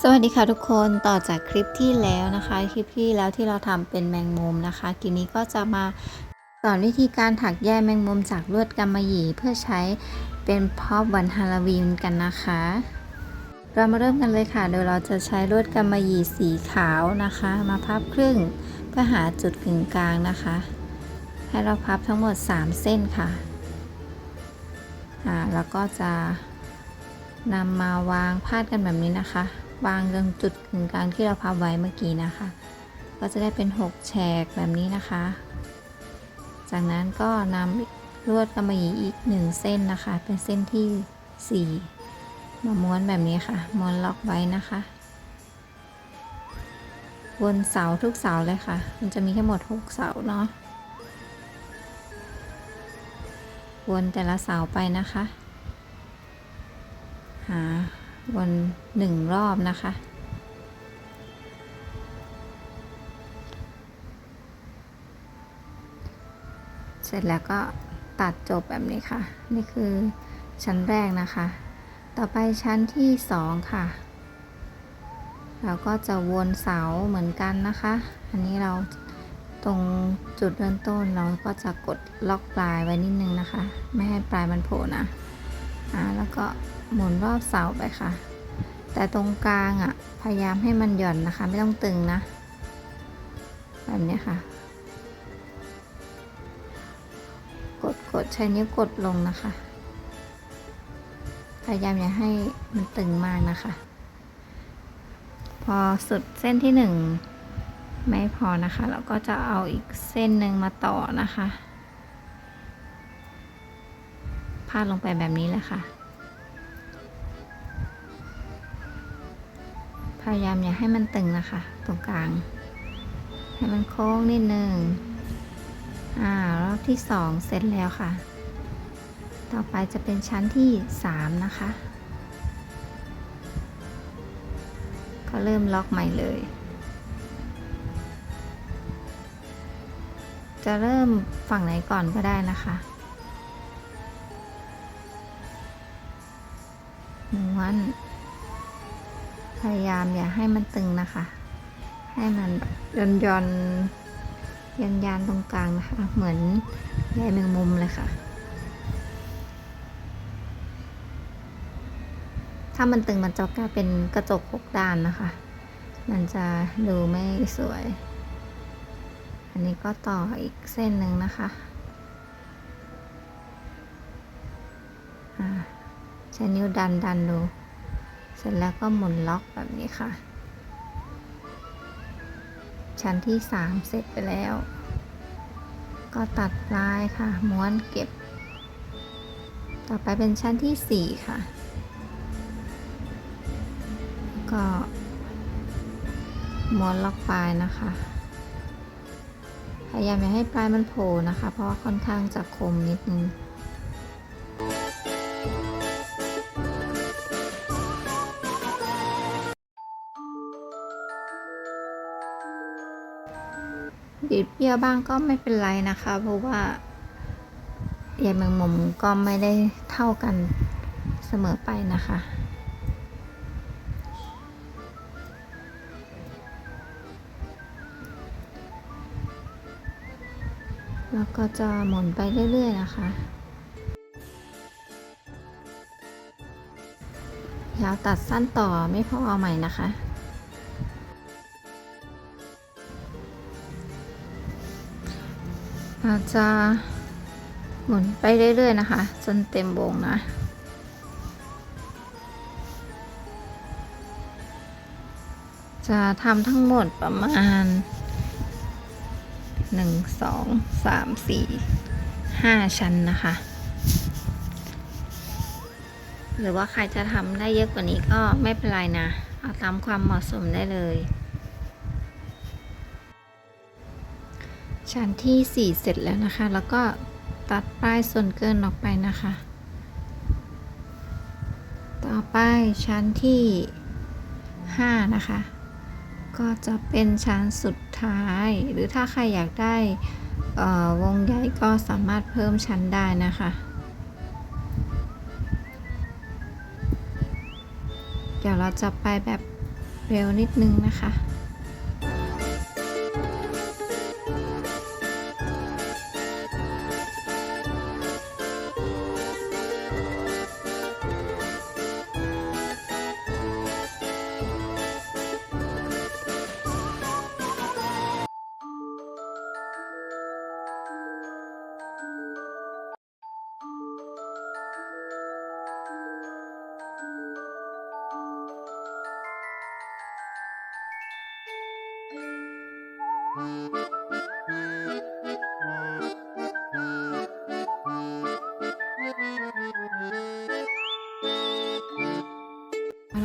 สวัสดีค่ะทุกคนต่อจากคลิปที่แล้วนะคะ คลิปที่แล้วที่เราทำเป็นแมงมุมนะคะทีนี้ก็จะมาสอนวิธีการถักแยกแมงมุมจากลวดกำมะหยี่เพื่อใช้เป็นพร็อพวันฮาโลวีนกันนะคะ เรามาเริ่มกันเลยค่ะ โดยเราจะใช้ลวดกำมะหยี่สีขาวนะคะ มาพับครึ่งเพื่อหาจุดกึ่งกลางนะคะ ให้เราพับทั้งหมด 3 เส้นค่ะอ่าแล้วก็จะนำมาวางพาดกันแบบนี้นะคะ วางตรงจุดกึ่งกลางที่เราพับไว้เมื่อกี้นะคะ ก็จะได้เป็น 6 แฉกแบบนี้นะคะ จากนั้นก็นำลวดกำมะหยี่อีก 1 เส้นนะคะ เป็นเส้นที่ 4 มาม้วนแบบนี้ค่ะ ม้วนล็อกไว้นะคะบนเสาทุกเสาเลยค่ะ มันจะมีทั้งหมด 6 เสาเนาะ วนแต่ละเสาไปนะคะ หา วนหนึ่งรอบนะคะ เสร็จแล้วก็ตัดจบแบบนี้ค่ะ นี่คือชั้นแรกนะคะ ต่อไปชั้นที่สองค่ะ เราก็จะวนเสาเหมือนกันนะคะ อันนี้เราตรงจุดเริ่มต้นเราก็จะกดล็อกปลายไว้นิดนึงนะคะ ไม่ให้ปลายมันโผล่นะ อ่า แล้วก็ หมุนรอบเสาไปค่ะ แต่ตรงกลางอะ พยายามให้มันหย่อนนะคะ ไม่ต้องตึงนะ แบบนี้ค่ะ กดกดใช้นิ้วกดลงนะคะ พยายามอย่าให้มันตึงมากนะคะ พอสุดเส้นที่หนึ่งไม่พอนะคะ เราก็จะเอาอีกเส้นหนึ่งมาต่อนะคะ พาดลงไปแบบนี้เลยค่ะ พยายามอย่าให้มันตึงนะคะ ตรงกลาง ให้มันโค้งนิดนึงอ่ารอบที่สองเสร็จแล้วค่ะ ต่อไปจะเป็นชั้นที่สามนะคะ ก็เริ่มล็อกใหม่เลย จะเริ่มฝั่งไหนก่อนก็ได้นะคะม้วน ยายามอย่าให้มันตึงนะคะ ให้มันย่อนย่อนยันยานตรงกลางนะคะ เหมือนใยแมงมุมเลยค่ะ ถ้ามันตึงมันจะกลายเป็นกระจกหกด้านนะคะ มันจะดูไม่สวย อันนี้ก็ต่ออีกเส้นหนึ่งนะคะใช้นิ้วดันดันดู ร็จแล้วก็หมุนล็อกแบบนี้ค่ะ ชั้นที่สามเสร็จไปแล้ว ก็ตัดปลายค่ะ ม้วนเก็บ ต่อไปเป็นชั้นที่สี่ค่ะ ก็ม้วนล็อกปลายนะคะ พยายามอย่าให้ปลายมันโผล่นะคะ เพราะว่าค่อนข้างจะคมนิดนึง ดีดเปรี้ยวบ้างก็ไม่เป็นไรนะคะ เพราะว่าใยแมงมุมก็ไม่ได้เท่ากันเสมอไปนะคะ แล้วก็จะหมุนไปเรื่อยๆนะคะยาวตัดสั้นต่อไม่พอเอาใหม่นะคะ อาจจะหมุนไปเรื่อย ๆ นะคะ จนเต็มวงนะจะทำทั้งหมดประมาณ 1 2 3 4 5 ชั้นนะคะ หรือว่าใครจะทำได้เยอะกว่านี้ก็ไม่เป็นไรนะ เอาตามความเหมาะสมได้เลย ชั้นที่ 4 เสร็จแล้วนะคะ แล้วก็ตัดป้ายส่วนเกินออกไปนะคะ ต่อไปชั้นที่ 5 นะคะ ก็จะเป็นชั้นสุดท้าย หรือถ้าใครอยากได้อ่อวงใหญ่ก็สามารถเพิ่มชั้นได้นะคะ เดี๋ยวเราจะไปแบบเร็วนิดนึงนะคะ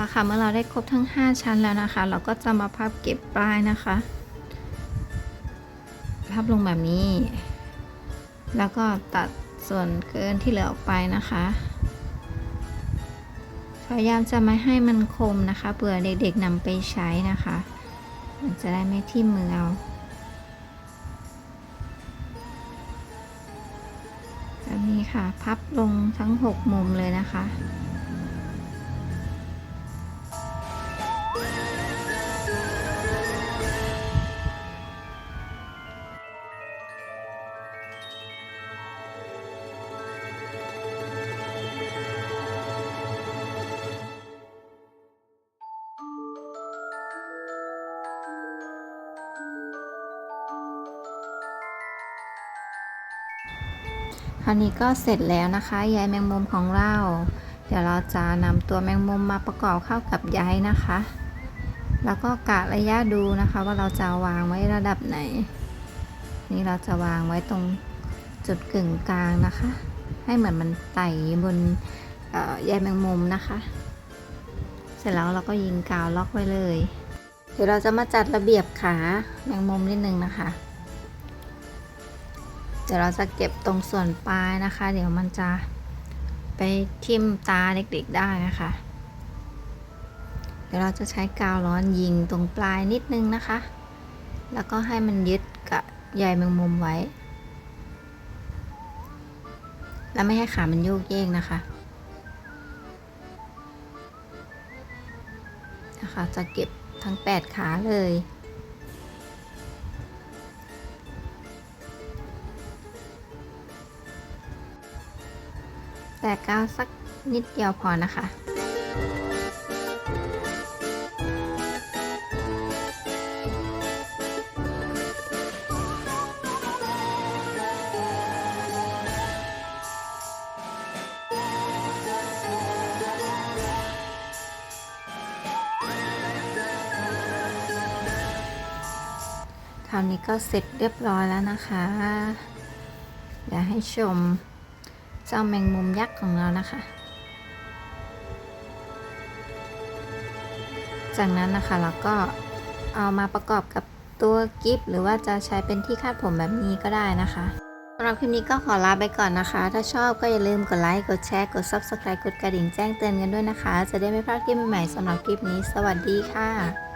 ละค่ะ เมื่อเราได้ครบทั้ง 5 ชั้นแล้วนะคะ เราก็จะมาพับเก็บปลายนะคะ พับลงแบบนี้ แล้วก็ตัดส่วนเกินที่เหลือออกไปนะคะ พยายามจะไม่ให้มันคมนะคะเผื่อเด็กๆนำไปใช้นะคะ มันจะได้ไม่ทิ่มมือเอาแบบนี้ค่ะ พับลงทั้ง 6 มุมเลยนะคะ คราวนี้ก็เสร็จแล้วนะคะใยแมงมุมของเรา เดี๋ยวเราจะนำตัวแมงมุมมาประกอบเข้ากับใยนะคะ แล้วก็กะระยะดูนะคะ ว่าเราจะวางไว้ระดับไหน นี่เราจะวางไว้ตรงจุดกึ่งกลางนะคะ ให้เหมือนมันไต่บนใยแมงมุมนะคะ เสร็จแล้วเราก็ยิงกาวล็อกไว้เลย เดี๋ยวเราจะมาจัดระเบียบขาแมงมุมนิดนึงนะคะ ดี๋ยวเราจะเก็บตรงส่วนปลายนะคะ เดี๋ยวมันจะไปทิ่มตาเด็กๆได้นะคะ เดี๋ยวเราจะใช้กาวร้อนยิงตรงปลายนิดนึงนะคะ แล้วก็ให้มันยึดกับใยแมงมุมไว้ แล้วไม่ให้ขามันโยกเยกนะคะนะคะจะเก็บทั้ง 8 ขาเลย แต่กาวสักนิดเดียวพอนะคะคราวนี้ก็เสร็จเรียบร้อยแล้วนะคะ เดี๋ยวให้ชม เจ้าแมงมุมยักษ์ของเรานะคะ จากนั้นนะคะเราก็เอามาประกอบกับตัวกิฟหรือว่าจะใช้เป็นที่คาดผมแบบนี้ก็ได้นะคะสำหรับคลิปนี้ก็ขอลาไปก่อนนะคะ ถ้าชอบก็อย่าลืมกดไลค์กดแชร์กด Subscribe กดกระดิ่งแจ้งเตือนกันด้วยนะคะ จะได้ไม่พลาดคลิปใหม่ๆสำหรับคลิปนี้ สวัสดีค่ะ